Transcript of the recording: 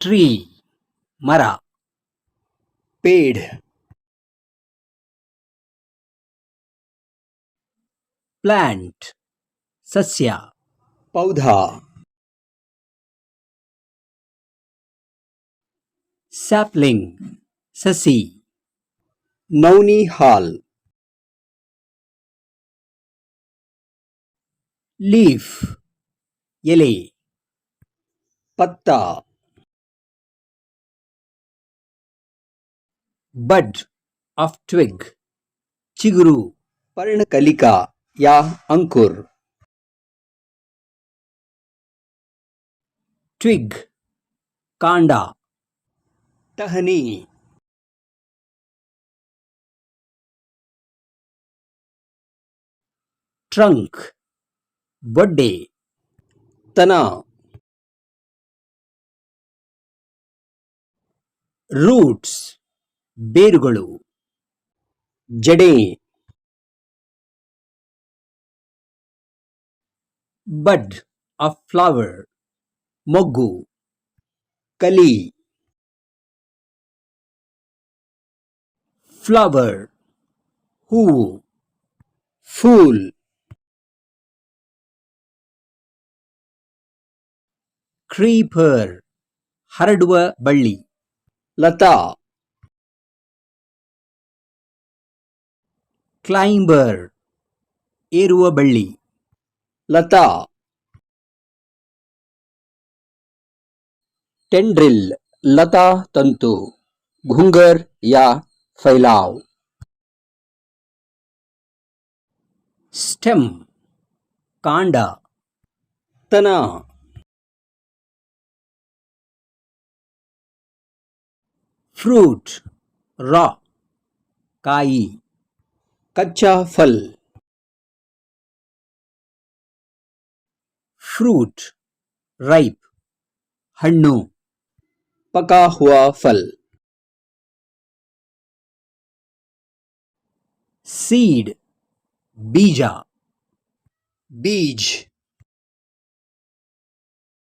Tree ಮರ पेड़ plant ಸಸ್ಯ पौधा ಸ್ಯಾಪ್ಲಿಂಗ್ ಸಸಿ नौनी हाल ಲೀಫ್ ಎಲೆ पत्ता बड ऑफ़ ट्विग चिगुरु पर्ण कलिका या अंकुर ट्विग कांडा टहनी ट्रंक बड्डे तना रूट्स ಬೇರುಗಳು. ಜಡೆ. ಬಡ್ ಅ ಫ್ಲವರ್. ಮೊಗ್ಗು. ಕಲಿ. ಫ್ಲವರ್. ಹೂವು. ಫೂಲ್. ಕ್ರೀಪರ್. ಹರಡುವ ಬಳ್ಳಿ. ಲತಾ. ಕ್ಲೈಂಬರ್ ಏರುವ ಬಳ್ಳಿ लता टेंड्रिल लता तंतु घुंगर या फैलाव ಸ್ಟೆಮ್ ಕಾಂಡ तना ಫ್ರೂಟ್ ರಾ ಕಾಯಿ कच्चा फल। फ्रूट राइप हन्नू पका हुआ फल। सीड बीजा। बीज।